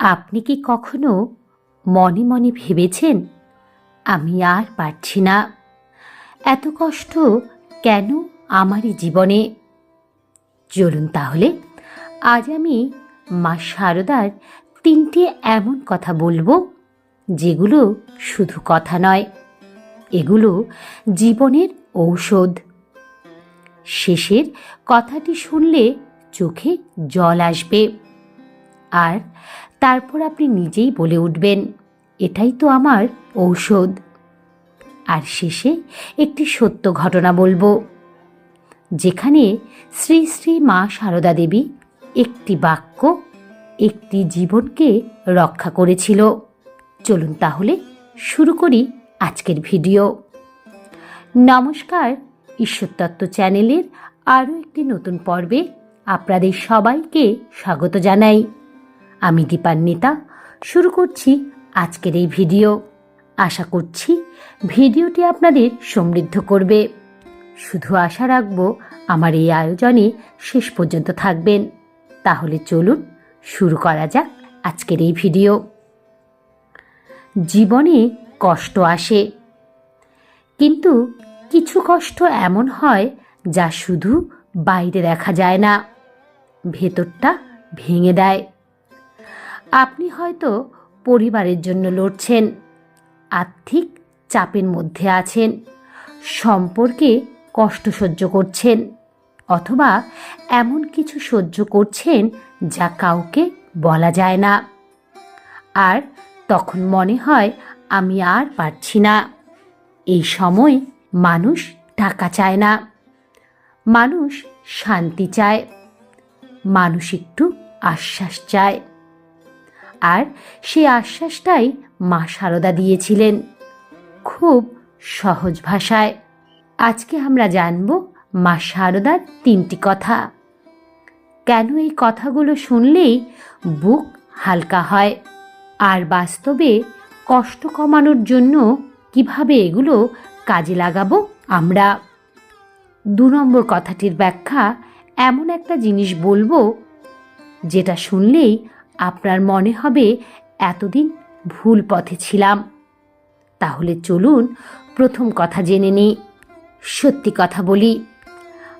আপনি কি কখনো মনে মনে ভেবেছেন, আমি আর পারছি না? এত কষ্ট কেন আমারই জীবনে? চলুন তাহলে, আজ আমি মা শারদার তিনটে এমন কথা বলব, যেগুলো শুধু কথা নয়, এগুলো জীবনের ঔষধ। শেষের কথাটি শুনলে চোখে জল আসবে, আর তারপর আপনি নিজেই বলে উঠবেন, এটাই তো আমার ঔষধ। আর শেষে একটি সত্য ঘটনা বলব, যেখানে শ্রী শ্রী মা সারদা দেবী একটি বাক্য একটি জীবনকে রক্ষা করেছিল। চলুন তাহলে শুরু করি আজকের ভিডিও। নমস্কার ঈশ্বরতত্ত্ব চ্যানেলের আরও একটি নতুন পর্বে আপনাদের সবাইকে স্বাগত জানাই। আমি দীপান্বিতা, শুরু করছি আজকের এই ভিডিও। আশা করছি ভিডিওটি আপনাদের সমৃদ্ধ করবে। শুধু আশা রাখব আমার এই আয়োজনে শেষ পর্যন্ত থাকবেন। তাহলে চলুন শুরু করা যাক আজকের এই ভিডিও। জীবনে কষ্ট আসে, কিন্তু কিছু কষ্ট এমন হয় যা শুধু বাইরে দেখা যায় না, ভেতরটা ভেঙে দেয়। আপনি হয়তো পরিবারের জন্য লড়ছেন, আর্থিক চাপের মধ্যে আছেন, সম্পর্কে কষ্ট সহ্য করছেন, অথবা এমন কিছু সহ্য করছেন যা কাউকে বলা যায় না। আর তখন মনে হয় আমি আর পারছি না। এই সময় মানুষ টাকা চায় না। মানুষ শান্তি চায়। মানুষ একটু আশ্বাস চায়। আর সে আশ্বাসটাই মা সারদা দিয়েছিলেন। খুব সহজ ভাষায়। আজকে আমরা জানব মা সারদার তিনটি কথা। কেন এই কথাগুলো শুনলেই বুক হালকা হয়? আর বাস্তবে কষ্ট কমানোর জন্য কীভাবে এগুলো কাজে লাগাবো আমরা? দু নম্বর কথাটির ব্যাখ্যা এমন একটা জিনিস বলব, যেটা শুনলেই আপনার মনে হবে এতদিন ভুল পথে ছিলাম। তাহলে চলুন প্রথম কথা জেনে নিই। সত্যি কথা বলি,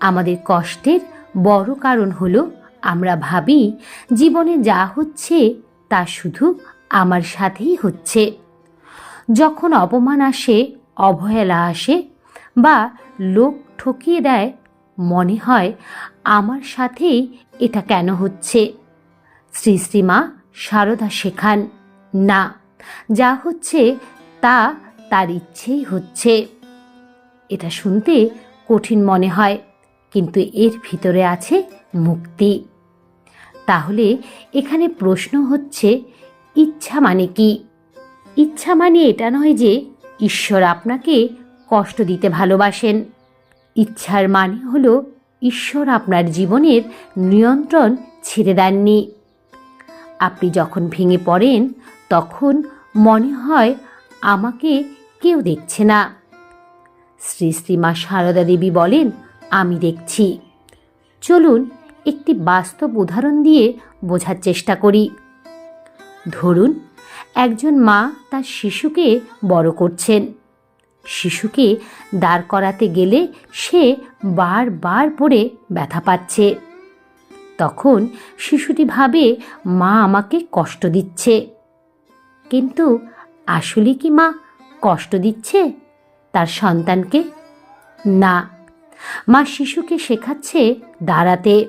আমাদের কষ্টের বড় কারণ হলো আমরা ভাবি জীবনে যা হচ্ছে তা শুধু আমার সাথেই হচ্ছে। যখন অপমান আসে, অবহেলা আসে বা লোক ঠকিয়ে দেয়, মনে হয় আমার সাথেই এটা কেন হচ্ছে? শ্রী শ্রীমা সারদা শেখান। না, যা হচ্ছে তা তার ইচ্ছেই হচ্ছে। এটা শুনতে কঠিন মনে হয়, কিন্তু এর ভিতরে আছে মুক্তি। তাহলে এখানে প্রশ্ন হচ্ছে, ইচ্ছা মানে কি? ইচ্ছা মানে এটা নয় যে ঈশ্বর আপনাকে কষ্ট দিতে ভালোবাসেন। ইচ্ছার মানে হলো ঈশ্বর আপনার জীবনের নিয়ন্ত্রণ ছেড়ে দেননি। আপনি যখন ভেঙে পড়েন, তখন মনে হয় আমাকে কেউ দেখছে না। শ্রী শ্রীমা সারদা দেবী বলেন, আমি দেখছি। চলুন, একটি বাস্তব উদাহরণ দিয়ে বোঝার চেষ্টা করি। ধরুন, একজন মা তার শিশুকে বড় করছেন। শিশুকে দাঁড় করাতে গেলে সে বারবার পড়ে ব্যথা পাচ্ছে। তখন শিশুটি ভাবে, মা আমাকে কষ্ট দিচ্ছে। কিন্তু আসলে কি মা কষ্ট দিচ্ছে? তার সন্তানকে? না। মা শিশুকে শেখাচ্ছে দাঁড়াতে।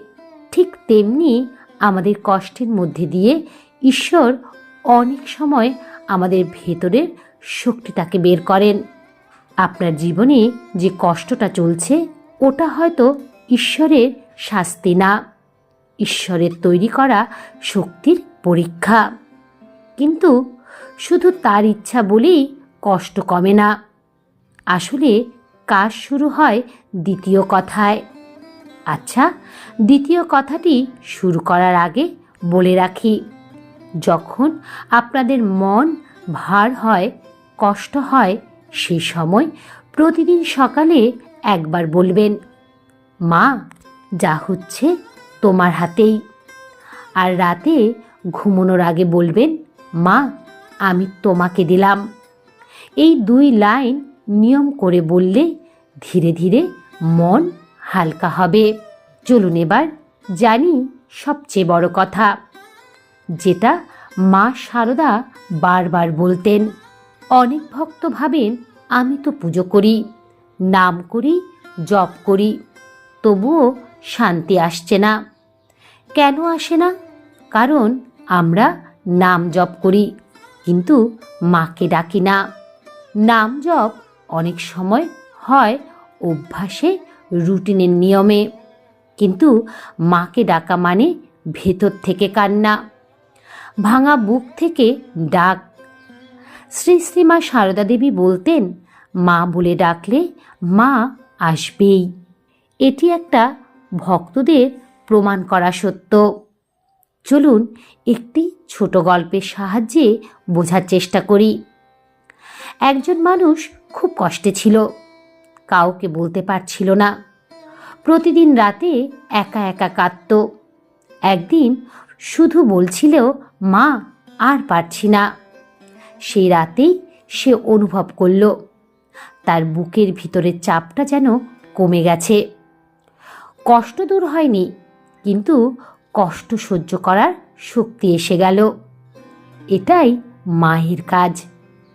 ঠিক তেমনি আমাদের কষ্টের মধ্যে দিয়ে ঈশ্বর অনেক সময় আমাদের ভেতরের শক্তিটাকে বের করেন। আপনার জীবনে যে কষ্টটা চলছে, ওটা হয়তো ঈশ্বরের শাস্তি না। ঈশ্বরের তৈরি করা শক্তির পরীক্ষা। কিন্তু শুধু তার ইচ্ছা বলেই কষ্ট কমে না। আসলে কাজ শুরু হয় দ্বিতীয় কথায়। আচ্ছা দ্বিতীয় কথাটি শুরু করার আগে বলে রাখি, যখন আপনাদের মন ভার হয়, কষ্ট হয় সেই সময় প্রতিদিন সকালে একবার বলবেন, মা, যা হচ্ছে তোমার হাতেই। আর রাতে ঘুমোনোর আগে বলবেন, মা, আমি তোমাকে দিলাম। এই দুই লাইন নিয়ম করে বললে ধীরে ধীরে মন হালকা হবে। চলুন এবার জানি সবচেয়ে বড় কথা, যেটা মা সারদা বারবার বলতেন, অনেক ভক্ত ভাবেন আমি তো পুজো করি, নাম করি, জপ করি, তবুও শান্তি আসছে না। কেন আসে না? কারণ আমরা নাম জপ করি, কিন্তু মাকে ডাকি না। নাম জপ অনেক সময় হয় অভ্যাসে, রুটিনের নিয়মে। কিন্তু মাকে ডাকা মানে ভেতর থেকে কান্না, ভাঙা বুক থেকে ডাক। শ্রী শ্রীমা সারদা দেবী বলতেন, মা বলে ডাকলে মা আসবেই। এটি একটা ভক্তদের প্রমাণ করা সত্য। চলুন একটি ছোট গল্পের সাহায্যে বোঝার চেষ্টা করি। একজন মানুষ খুব কষ্টে ছিল, কাউকে বলতে পারছিল না। প্রতিদিন রাতে একা একা কাঁদত। একদিন শুধু বলছিল মা আর পারছি না। সেই রাতেই সে অনুভব করল, তার বুকের ভিতরের চাপটা যেন কমে গেছে। কষ্ট দূর হয়নি কিন্তু কষ্ট সহ্য করার শক্তি এসে গেল। এটাই মায়ের কাজ।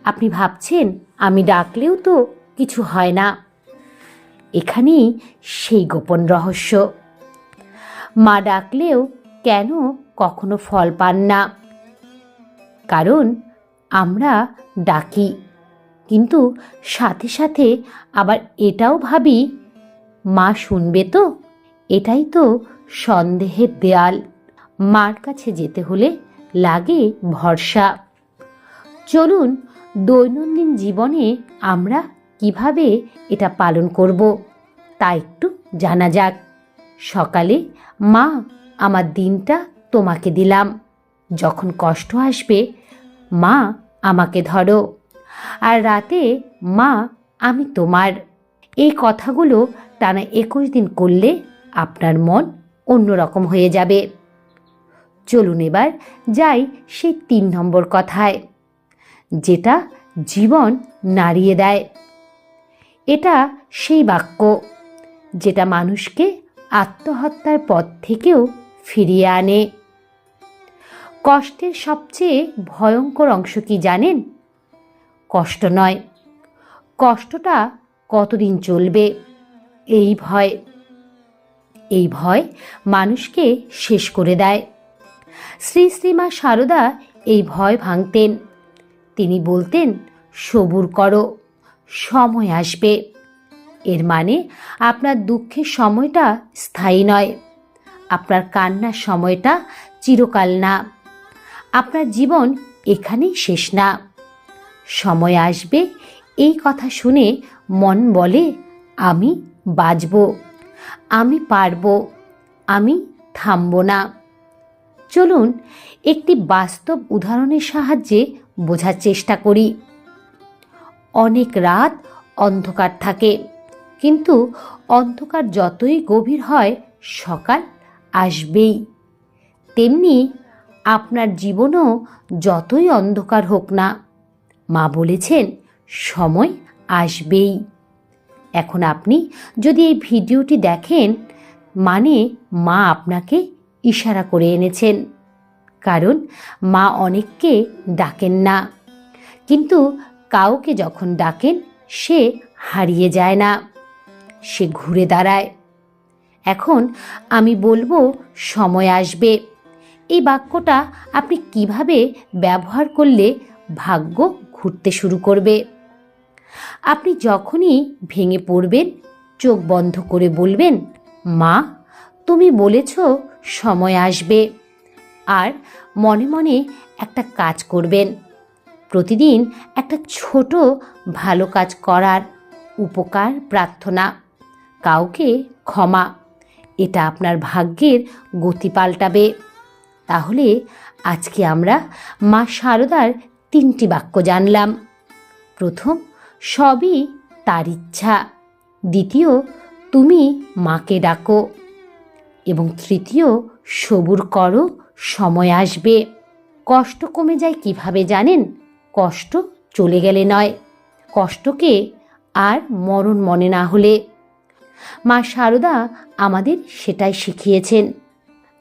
আপনি ভাবছেন, আমি ডাকলেও তো কিছু হয় না। এখানেই সেই গোপন রহস্য। মা ডাকলেও কেন কখনো ফল পান না। কারণ আমরা ডাকি, কিন্তু সাথে সাথে আবার এটাও ভাবি, মা শুনবে তো? এটাই তো সন্দেহের দেয়াল মার কাছে যেতে হলে লাগে ভরসা। চলুন, দৈনন্দিন জীবনে আমরা কীভাবে এটা পালন করব, তা একটু জানা যাক। সকালে, মা, আমার দিনটা তোমাকে দিলাম। যখন কষ্ট আসবে, মা আমাকে ধরো। আর রাতে, মা, আমি তোমার। এই কথাগুলো টানা একুশ দিন করলে আপনার মন অন্যরকম হয়ে যাবে। চলুন এবার যাই সেই তিন নম্বর কথায়, যেটা জীবন নাড়িয়ে দেয়। এটা সেই বাক্য, যেটা মানুষকে আত্মহত্যার পথ থেকেও ফিরিয়ে আনে। কষ্টের সবচেয়ে ভয়ঙ্কর অংশ কি জানেন? কষ্ট নয়, কষ্টটা কতদিন চলবে? এই ভয় এই ভয় মানুষকে শেষ করে দেয়। শ্রী শ্রীমা সারদা এই ভয় ভাঙতেন। তিনি বলতেন, সবুর করো, সময় আসবে। এর মানে আপনার দুঃখের সময়টা স্থায়ী নয়। আপনার কান্নার সময়টা চিরকাল না। আপনার জীবন এখানেই শেষ না। সময় আসবে, এই কথা শুনে মন বলে, আমি বাঁচব। আমি পারব, আমি থামব না। চলুন, একটি বাস্তব উদাহরণের সাহায্যে বোঝার চেষ্টা করি। অনেক রাত অন্ধকার থাকে, কিন্তু অন্ধকার যতই গভীর হয়, সকাল আসবেই। তেমনি আপনার জীবনও যতই অন্ধকার হোক না, মা বলেছেন, সময় আসবেই। এখন আপনি যদি এই ভিডিওটি দেখেন মানে মা আপনাকে ইশারা করে এনেছেন। কারণ মা অনেককে ডাকেন না। কিন্তু কাউকে যখন ডাকেন, সে হারিয়ে যায় না। সে ঘুরে দাঁড়ায়। এখন আমি বলব, সময় আসবে। এই বাক্যটা আপনি কীভাবে ব্যবহার করলে ভাগ্য ঘুরতে শুরু করবে? আপনি যখনই ভেঙে পড়বেন, চোখ বন্ধ করে বলবেন, মা, তুমি বলেছ সময় আসবে। আর মনে মনে একটা কাজ করবেন। প্রতিদিন একটা ছোট ভালো কাজ করার উপকার, প্রার্থনা, কাউকে ক্ষমা, এটা আপনার ভাগ্যের গতি পাল্টাবে। তাহলে আজকে আমরা মা শারদার তিনটি বাক্য জানলাম। প্রথম সবই তার ইচ্ছা। দ্বিতীয়, তুমি মাকে ডাকো এবং তৃতীয়, সবুর করো, সময় আসবে। কষ্ট কমে যায় কীভাবে জানেন? কষ্ট চলে গেলে নয়। কষ্টকে আর মরণ মনে না হলে। মা শারদা আমাদের সেটাই শিখিয়েছেন।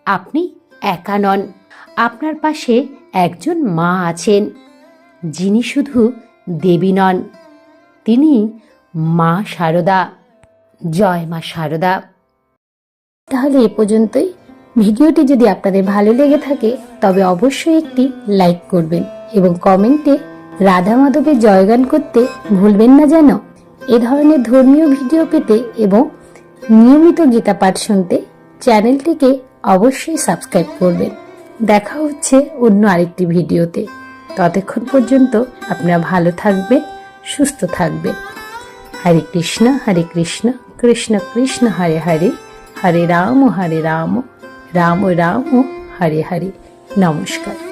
আপনি একা নন। আপনার পাশে একজন মা আছেন। যিনি শুধু দেবী নন। তিনি মা শারদা জয় মা শারদা তাহলে এ পর্যন্তই। ভিডিওটি যদি আপনাদের ভালো লেগে থাকে, তবে অবশ্যই একটি লাইক করবেন এবং কমেন্টে রাধা মাধবের জয়গান করতে ভুলবেন না যেন। এ ধরনের ধর্মীয় ভিডিও পেতে এবং নিয়মিত গীতা পাঠ শুনতে চ্যানেলটিকে অবশ্যই সাবস্ক্রাইব করবেন। দেখা হচ্ছে অন্য আরেকটি ভিডিওতে। ততক্ষণ পর্যন্ত আপনারা ভালো থাকবেন। সুস্থ থাকবে। হরে কৃষ্ণ হরে কৃষ্ণ কৃষ্ণ কৃষ্ণ, হরে হরে হরে রাম হরে রাম রাম রাম, হরে হরে। নমস্কার।